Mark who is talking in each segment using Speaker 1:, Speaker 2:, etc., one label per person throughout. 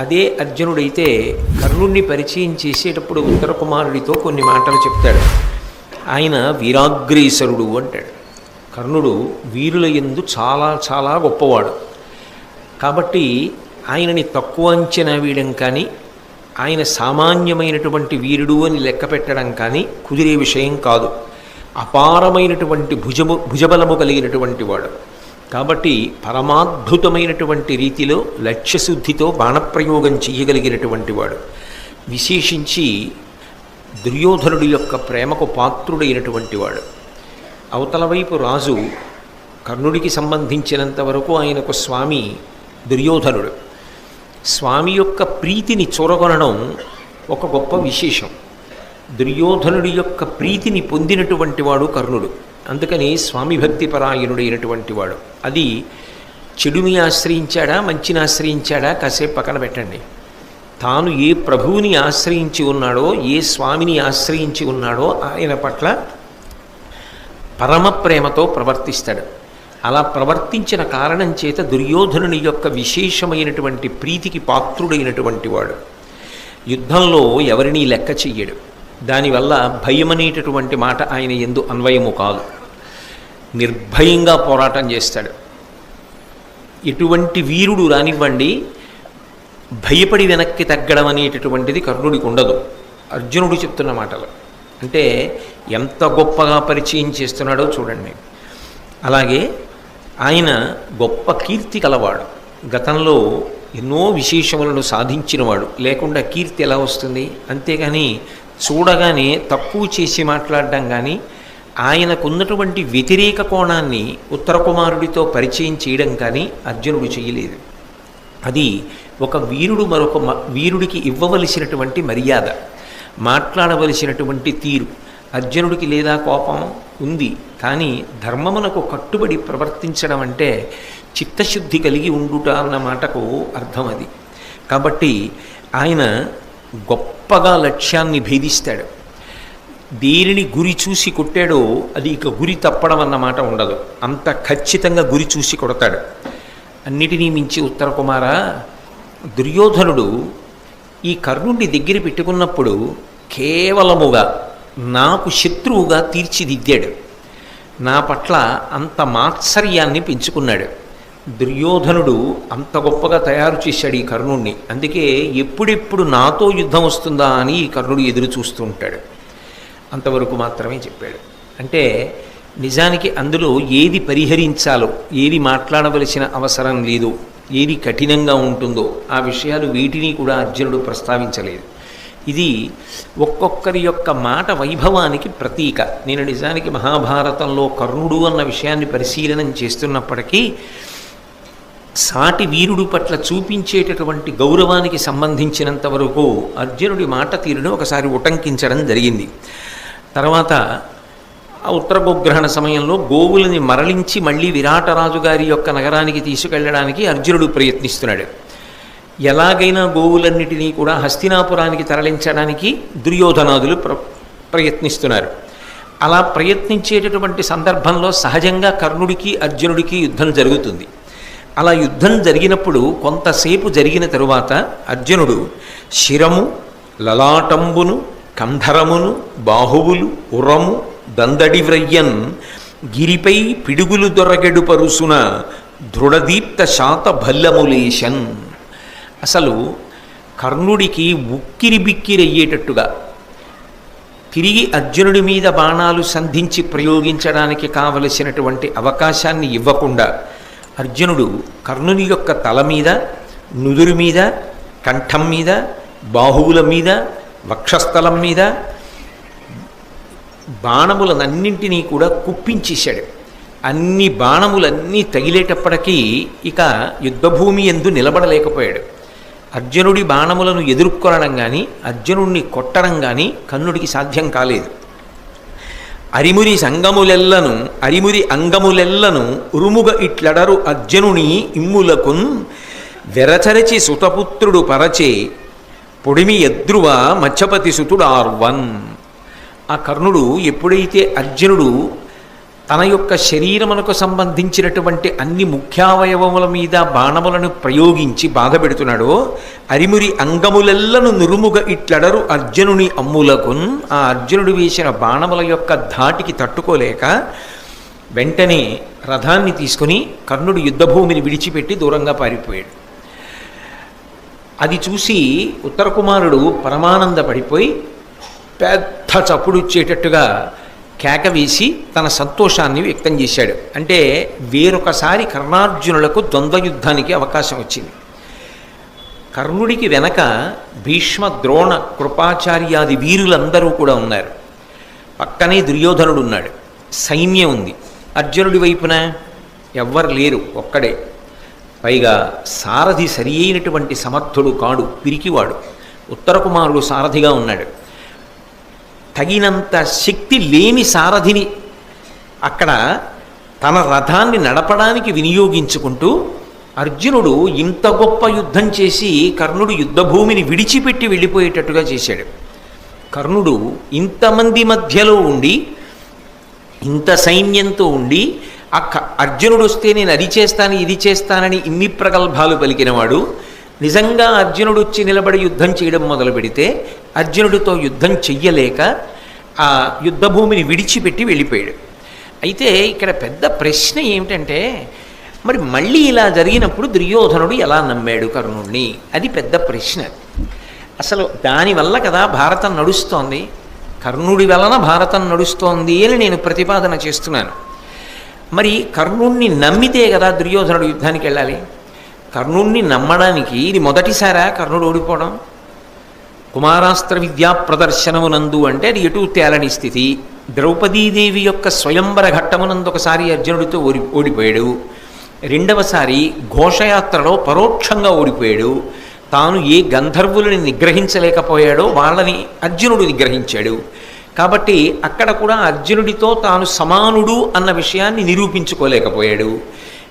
Speaker 1: అదే అర్జునుడైతే కర్ణుణ్ణి పరిచయం చేసేటప్పుడు ఉత్తర కుమారుడితో కొన్ని మాటలు చెప్తాడు. ఆయన వీరాగ్రేసరుడు అంటాడు. కర్ణుడు వీరుల ఎందు చాలా చాలా గొప్పవాడు. కాబట్టి ఆయనని తక్కువ అంచనా వేయడం కానీ ఆయన సామాన్యమైనటువంటి వీరుడు అని లెక్క పెట్టడం కానీ కుదిరే విషయం కాదు. అపారమైనటువంటి భుజము భుజబలము కలిగినటువంటి వాడు. కాబట్టి పరమాద్భుతమైనటువంటి రీతిలో లక్ష్యశుద్ధితో బాణప్రయోగం చేయగలిగినటువంటి వాడు. విశేషించి దుర్యోధనుడి యొక్క ప్రేమకు పాత్రుడైనటువంటి వాడు. అవతల వైపు రాజు కర్ణుడికి సంబంధించినంత వరకు ఆయనకు స్వామి దుర్యోధనుడు. స్వామి యొక్క ప్రీతిని చూరగొనడం ఒక గొప్ప విశేషం. దుర్యోధనుడి యొక్క ప్రీతిని పొందినటువంటి వాడు కర్ణుడు. అందుకని స్వామి భక్తి పరాయణుడైనటువంటి వాడు. అది చెడుని ఆశ్రయించాడా మంచిని ఆశ్రయించాడా కాసేపు పక్కన పెట్టండి. తాను ఏ ప్రభువుని ఆశ్రయించి ఉన్నాడో ఏ స్వామిని ఆశ్రయించి ఉన్నాడో ఆయన పట్ల పరమ ప్రేమతో ప్రవర్తిస్తాడు. అలా ప్రవర్తించిన కారణం చేత దుర్యోధనుని యొక్క విశేషమైనటువంటి ప్రీతికి పాత్రుడైనటువంటి వాడు. యుద్ధంలో ఎవరినీ లెక్క చెయ్యడు. దానివల్ల భయమనేటటువంటి మాట ఆయన ఎందు అన్వయము కాదు. నిర్భయంగా పోరాటం చేస్తాడు. ఎటువంటి వీరుడు రానివ్వండి భయపడి వెనక్కి తగ్గడం అనేటటువంటిది కర్ణుడికి ఉండదు. అర్జునుడు చెప్తున్న మాటలు. అంటే ఎంత గొప్పగా పరిచయం చేస్తున్నాడో చూడండి. అలాగే ఆయన గొప్ప కీర్తి కలవాడు. గతంలో ఎన్నో విశేషములను సాధించినవాడు. లేకుండా కీర్తి ఎలా వస్తుంది? అంతేగాని చూడగానే తక్కువ చేసి మాట్లాడడం కానీ ఆయనకున్నటువంటి వ్యతిరేక కోణాన్ని ఉత్తరకుమారుడితో పరిచయం చేయడం కానీ అర్జునుడు చేయలేదు. అది ఒక వీరుడు మరొక వీరుడికి ఇవ్వవలసినటువంటి మర్యాద మాట్లాడవలసినటువంటి తీరు. అర్జునుడికి లేదా కోపం ఉంది కానీ ధర్మమునకు కట్టుబడి ప్రవర్తించడం అంటే చిత్తశుద్ధి కలిగి ఉండుట అన్న మాటకు అర్థం అది. కాబట్టి ఆయన గొప్పగా లక్ష్యాన్ని భేదిస్తాడు. దేనిని గురి చూసి కొట్టాడో అది ఇక గురి తప్పడం అన్నమాట ఉండదు. అంత ఖచ్చితంగా గురి చూసి కొడతాడు. అన్నిటినీ మించి ఉత్తర కుమార దుర్యోధనుడు ఈ కర్ణుడిని దగ్గర పెట్టుకున్నప్పుడు కేవలముగా నాకు శత్రువుగా తీర్చిదిద్దాడు. నా పట్ల అంత మాత్సర్యాన్ని పెంచుకున్నాడు. దుర్యోధనుడు అంత గొప్పగా తయారు చేశాడు ఈ కర్ణుణ్ణి. అందుకే ఎప్పుడెప్పుడు నాతో యుద్ధం వస్తుందా అని ఈ కర్ణుడు ఎదురు చూస్తూ ఉంటాడు. అంతవరకు మాత్రమే చెప్పాడు. అంటే నిజానికి అందులో ఏది పరిహరించాలో ఏది మాట్లాడవలసిన అవసరం లేదు ఏది కఠినంగా ఉంటుందో ఆ విషయాలు వీటిని కూడా అర్జునుడు ప్రస్తావించలేదు. ఇది ఒక్కొక్కరి యొక్క మాట వైభవానికి ప్రతీక. నేను నిజానికి మహాభారతంలో కర్ణుడు అన్న విషయాన్ని పరిశీలనం చేస్తున్నప్పటికీ సాటి వీరుడు పట్ల చూపించేటటువంటి గౌరవానికి సంబంధించినంత వరకు అర్జునుడి మాట తీరును ఒకసారి ఉటంకించడం జరిగింది. తర్వాత ఆ ఉత్తర గోగ్రహణ సమయంలో గోవులని మరలించి మళ్ళీ విరాటరాజు గారి యొక్క నగరానికి తీసుకెళ్ళడానికి అర్జునుడు ప్రయత్నిస్తున్నాడు. ఎలాగైనా గోవులన్నిటినీ కూడా హస్తినాపురానికి తరలించడానికి దుర్యోధనాదులు ప్ర ప్రయత్నిస్తున్నారు. అలా ప్రయత్నించేటటువంటి సందర్భంలో సహజంగా కర్ణుడికి అర్జునుడికి యుద్ధం జరుగుతుంది. అలా యుద్ధం జరిగినప్పుడు కొంతసేపు జరిగిన తరువాత అర్జునుడు శిరము లలాటంబును కంధరమును బాహువులు ఉరము దందడి వ్రయ్యన్ గిరిపై పిడుగులు దొరగెడు పరుసున దృఢదీప్త శాత భల్లములేశన్ అసలు కర్ణుడికి ఉక్కిరి బిక్కిరి అయ్యేటట్టుగా తిరిగి అర్జునుడి మీద బాణాలు సంధించి ప్రయోగించడానికి కావలసినటువంటి అవకాశాన్ని ఇవ్వకుండా అర్జునుడు కర్ణుని యొక్క తల మీద నుదురు మీద కంఠం మీద బాహువుల మీద వక్షస్థలం మీద బాణములనన్నింటినీ కూడా కుప్పించేశాడు. అన్ని బాణములన్నీ తగిలేటప్పటికీ ఇక యుద్ధభూమి ఎందు నిలబడలేకపోయాడు. అర్జునుడి బాణములను ఎదుర్కొనడం కానీ అర్జునుడిని కొట్టడం కానీ కన్నుడికి సాధ్యం కాలేదు. అరిమురి సంగములెల్లను అరిమురి అంగములెల్లను ఉరుముగ ఇట్లడరు అర్జునుని ఇమ్ములకున్ వెరచరచి సుతపుత్రుడు పరచే పొడిమి ఎద్రువ సుతుడు ఆర్వన్. ఆ కర్ణుడు ఎప్పుడైతే అర్జునుడు తన యొక్క శరీరమునకు సంబంధించినటువంటి అన్ని ముఖ్యావయవముల మీద బాణములను ప్రయోగించి బాధ పెడుతున్నాడో అరిమురి అంగములెల్లను నురుముగ ఇట్లడరు అర్జునుని అమ్ములకున్. ఆ అర్జునుడు వేసిన బాణముల యొక్క ధాటికి తట్టుకోలేక వెంటనే రథాన్ని తీసుకుని కర్ణుడు యుద్ధభూమిని విడిచిపెట్టి దూరంగా పారిపోయాడు. అది చూసి ఉత్తర కుమారుడు పరమానంద పడిపోయి పెద్ద చప్పుడుచ్చేటట్టుగా కేక వేసి తన సంతోషాన్ని వ్యక్తం చేశాడు. అంటే వేరొకసారి కర్ణార్జునులకు ద్వంద్వ యుద్ధానికి అవకాశం వచ్చింది. కర్ణుడికి వెనక భీష్మ ద్రోణ కృపాచార్యాది వీరులందరూ కూడా ఉన్నారు. పక్కనే దుర్యోధనుడు ఉన్నాడు. సైన్యం ఉంది. అర్జునుడి వైపున ఎవ్వరు లేరు ఒక్కడే. పైగా సారథి సరి అయినటువంటి సమర్థుడు కాడు పిరికివాడు. ఉత్తర కుమారుడు సారథిగా ఉన్నాడు. తగినంత శక్తి లేని సారథిని అక్కడ తన రథాన్ని నడపడానికి వినియోగించుకుంటూ అర్జునుడు ఇంత గొప్ప యుద్ధం చేసి కర్ణుడు యుద్ధభూమిని విడిచిపెట్టి వెళ్ళిపోయేటట్టుగా చేశాడు. కర్ణుడు ఇంతమంది మధ్యలో ఉండి ఇంత సైన్యంతో ఉండి ఆ క- అర్జునుడు వస్తే నేను అది చేస్తాను ఇది చేస్తానని ఇన్ని ప్రగల్భాలు పలికినవాడు నిజంగా అర్జునుడు వచ్చి నిలబడి యుద్ధం చేయడం మొదలు పెడితే అర్జునుడితో యుద్ధం చెయ్యలేక ఆ యుద్ధభూమిని విడిచిపెట్టి వెళ్ళిపోయాడు. అయితే ఇక్కడ పెద్ద ప్రశ్న ఏమిటంటే మరి మళ్ళీ ఇలా జరిగినప్పుడు దుర్యోధనుడు ఎలా నమ్మాడు కర్ణుణ్ణి? అది పెద్ద ప్రశ్న. అసలు దానివల్ల కదా భారతం నడుస్తోంది? కర్ణుడి వలన భారతం నడుస్తోంది అని నేను ప్రతిపాదన చేస్తున్నాను. మరి కర్ణుణ్ణి నమ్మితే కదా దుర్యోధనుడు యుద్ధానికి వెళ్ళాలి. కర్ణుణ్ణి నమ్మడానికి ఇది మొదటిసారా కర్ణుడు ఓడిపోవడం? కుమారాస్త్ర విద్యా ప్రదర్శనమునందు అంటే అది ఎటు తేలని స్థితి. ద్రౌపదీదేవి యొక్క స్వయంవర ఘట్టమునందు ఒకసారి అర్జునుడితో ఓడి ఓడిపోయాడు. రెండవసారి ఘోషయాత్రలో పరోక్షంగా ఓడిపోయాడు. తాను ఏ గంధర్వులని నిగ్రహించలేకపోయాడో వాళ్ళని అర్జునుడు నిగ్రహించాడు. కాబట్టి అక్కడ కూడా అర్జునుడితో తాను సమానుడు అన్న విషయాన్ని నిరూపించుకోలేకపోయాడు.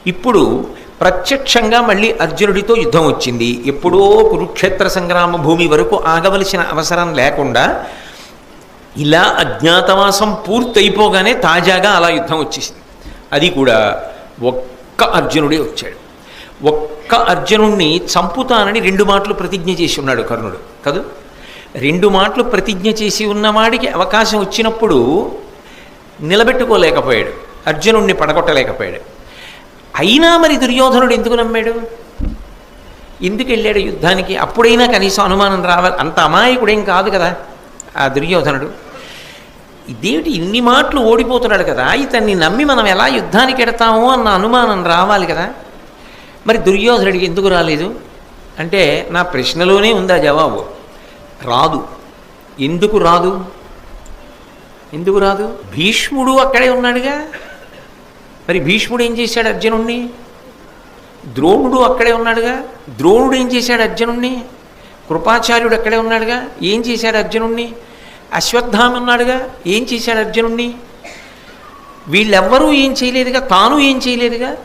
Speaker 1: ఇప్పుడు ప్రత్యక్షంగా మళ్ళీ అర్జునుడితో యుద్ధం వచ్చింది. ఎప్పుడో కురుక్షేత్ర సంగ్రామ భూమి వరకు ఆగవలసిన అవసరం లేకుండా ఇలా అజ్ఞాతవాసం పూర్తయిపోగానే తాజాగా అలా యుద్ధం వచ్చేసింది. అది కూడా ఒక్క అర్జునుడే వచ్చాడు. ఒక్క అర్జునుణ్ణి చంపుతానని రెండు మాటలు ప్రతిజ్ఞ చేసి ఉన్నాడు కర్ణుడు. కదా? రెండు మాటలు ప్రతిజ్ఞ చేసి ఉన్నవాడికి అవకాశం వచ్చినప్పుడు నిలబెట్టుకోలేకపోయాడు. అర్జునుణ్ణి పడగొట్టలేకపోయాడు. అయినా మరి దుర్యోధనుడు ఎందుకు నమ్మాడు? ఎందుకు వెళ్ళాడు యుద్ధానికి? అప్పుడైనా కనీసం అనుమానం రావాలి అంత అమాయకుడేం కాదు కదా ఆ దుర్యోధనుడు. ఇదేమిటి ఇన్ని మాటలు ఓడిపోతున్నాడు కదా? ఇతన్ని నమ్మి మనం ఎలా యుద్ధానికి ఎడతాము అన్న అనుమానం రావాలి కదా? మరి దుర్యోధనుడికి ఎందుకు రాలేదు? అంటే నా ప్రశ్నలోనే ఉందా జవాబు? రాదు. ఎందుకు రాదు? ఎందుకు రాదు? భీష్ముడు అక్కడే ఉన్నాడుగా. మరి భీష్ముడు ఏం చేశాడు అర్జునుణ్ణి? ద్రోణుడు అక్కడే ఉన్నాడుగా. ద్రోణుడు ఏం చేశాడు అర్జునుణ్ణి? కృపాచార్యుడు అక్కడే ఉన్నాడుగా. ఏం చేశాడు అర్జునుణ్ణి? అశ్వత్థామ ఉన్నాడుగా. ఏం చేశాడు అర్జునుణ్ణి? వీళ్ళెవ్వరూ ఏం చేయలేదుగా. తాను ఏం చేయలేదుగా.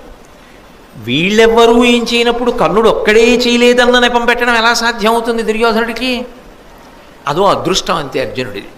Speaker 1: వీళ్ళెవ్వరూ ఏం చేయనప్పుడు కర్ణుడు ఒక్కడే చేయలేదన్న నెపం పెట్టడం ఎలా సాధ్యం అవుతుంది దుర్యోధనుడికి? అదో అదృష్టం అంతే అర్జునుడిది